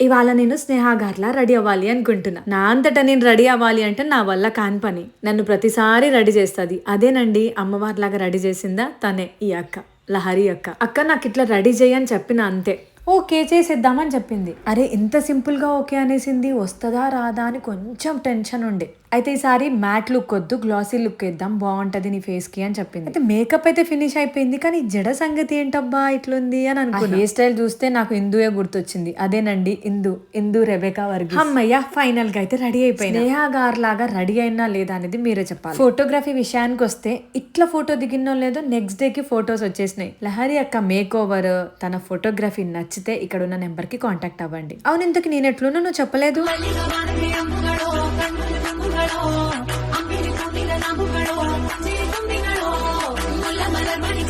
ఇవాళ నేను స్నేహ గారిలా రెడీ అవ్వాలి అనుకుంటున్నా. నా అంతటా నేను రెడీ అవ్వాలి అంటే నా వల్ల కాని పని. నన్ను ప్రతిసారి రెడీ చేస్తుంది. అదేనండి అమ్మవారిలాగా రెడీ చేసిందా తనే ఈ అక్క లహరి అక్క. అక్క నాకు ఇట్లా రెడీ చేయని చెప్పిన అంతే. ఓకే చేసేద్దామని చెప్పింది. అరే ఇంత సింపుల్గా ఓకే అనేసింది వస్తుందా రాదా అని కొంచెం టెన్షన్ ఉండే. అయితే ఈసారి మ్యాట్ లుక్ వద్దు గ్లాసీ లుక్ వేద్దాం బాగుంటది నీ ఫేస్కి అని చెప్పింది. అయితే మేకప్ అయితే ఫినిష్ అయిపోయింది కానీ జడ సంగతి ఏంటబ్బా ఇట్లుంది అని అనుకున్నా. హెయిర్ స్టైల్ చూస్తే నాకు ఇందుయే గుర్తొచ్చింది. అదేనండి ఇందు ఇందు రెబెకా వర్గీస్. అమ్మయ్య ఫైనల్గా అయితే రెడీ అయిపోయింది స్నేహా గార్ లాగా రెడీ అయినా లేదా అనేది మీరే చెప్పాలి. ఫోటోగ్రఫీ విషయానికి వస్తే ఇట్లా ఫోటో దిగినో లేదో నెక్స్ట్ డే కి ఫొటోస్ వచ్చేసినాయి. లహరి అక్క మేక్ ఓవర్ తన ఫోటోగ్రఫీ నచ్చితే ఇక్కడ ఉన్న నెంబర్కి కాంటాక్ట్ అవ్వండి. అవును ఇంతకు నేను ఎట్లున్నా? నువ్వు చెప్పలేదు. మలర్ మణి